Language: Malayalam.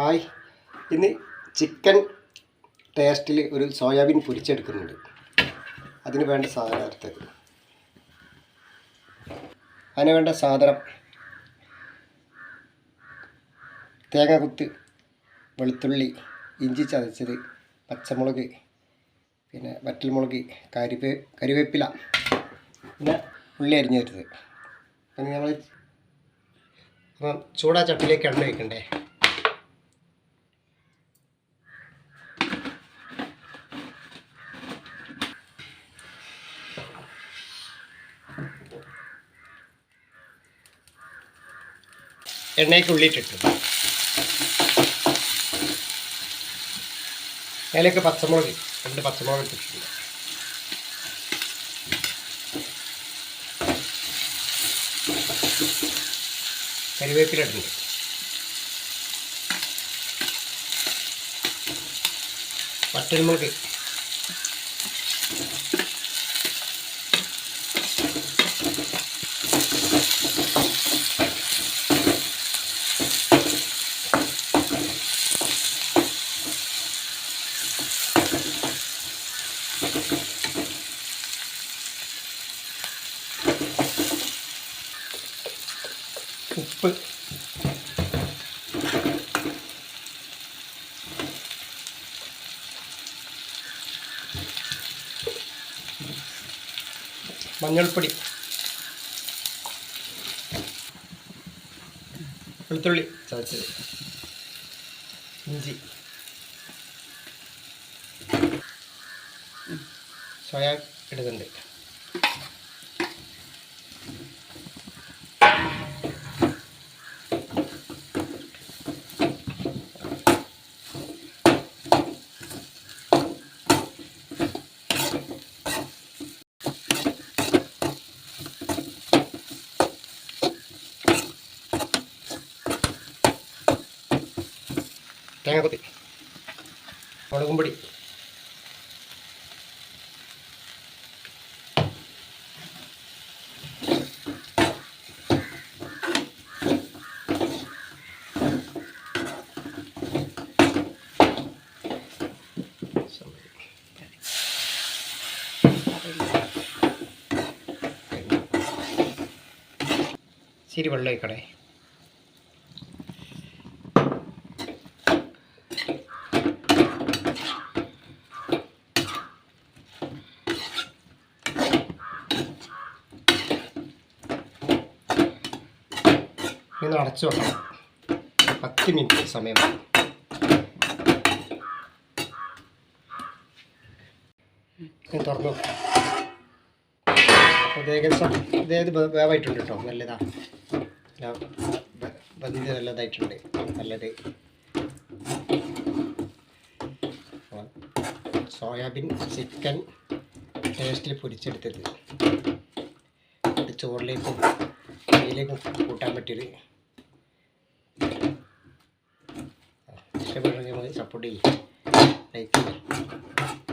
ഹായ്. ഇന്ന് ചിക്കൻ ടേസ്റ്റിൽ ഒരു സോയാബീൻ പൊരിച്ചെടുക്കുന്നുണ്ട്. അതിന് വേണ്ട സാധനം അടുത്തത് അതിന് വേണ്ട സാധനം തേങ്ങ കുത്ത് വെളുത്തുള്ളി ഇഞ്ചി ചതച്ചത് പച്ചമുളക് പിന്നെ വറ്റൽമുളക് കരിവേ കരിവേപ്പില പിന്നെ ഉള്ളി അരിഞ്ഞു തരുന്നത് പിന്നെ നമ്മൾ ചൂടാ ചട്ടിലേക്ക് എണ്ണ വയ്ക്കണ്ടേ എണ്ണയ്ക്ക് ഉള്ളിയിട്ടിട്ടു അതിലേക്ക് പച്ചമുളക് രണ്ട് പച്ചമുളക് ഇട്ടിട്ടുണ്ട്. കരിവേപ്പില പച്ചമുളക് ഉപ്പ്. മഞ്ഞൾപ്പൊടി. വെളുത്തുള്ളി. ചതച്ചത്. ഇഞ്ചി. സോയ ഇടുന്നുണ്ട്. തേങ്ങാക്കൊത്തി മുളകും പൊടി ശരി വെള്ളം ഒഴിക്കണേ ഇന്ന് അടച്ചു വെക്കണം. പത്ത് മിനിറ്റ് സമയം. തുറന്നു ഏകദേശം ഇതേത് വേവായിട്ടുണ്ട് കേട്ടോ? നല്ലതാ. വെന്ത് നല്ലതായിട്ടുണ്ട് നല്ലത്. സോയാബീൻ ചിക്കൻ ടേസ്റ്റിൽ പൊരിച്ചെടുത്തത്. ചോറിലേക്കും ഇതിലേക്കും കൂട്ടാൻ പറ്റിയൊരു ഇഷ്ടപ്പെടുന്നെങ്കിൽ നമുക്ക് സപ്പോർട്ട് ചെയ്യും ലൈക്ക് ചെയ്യും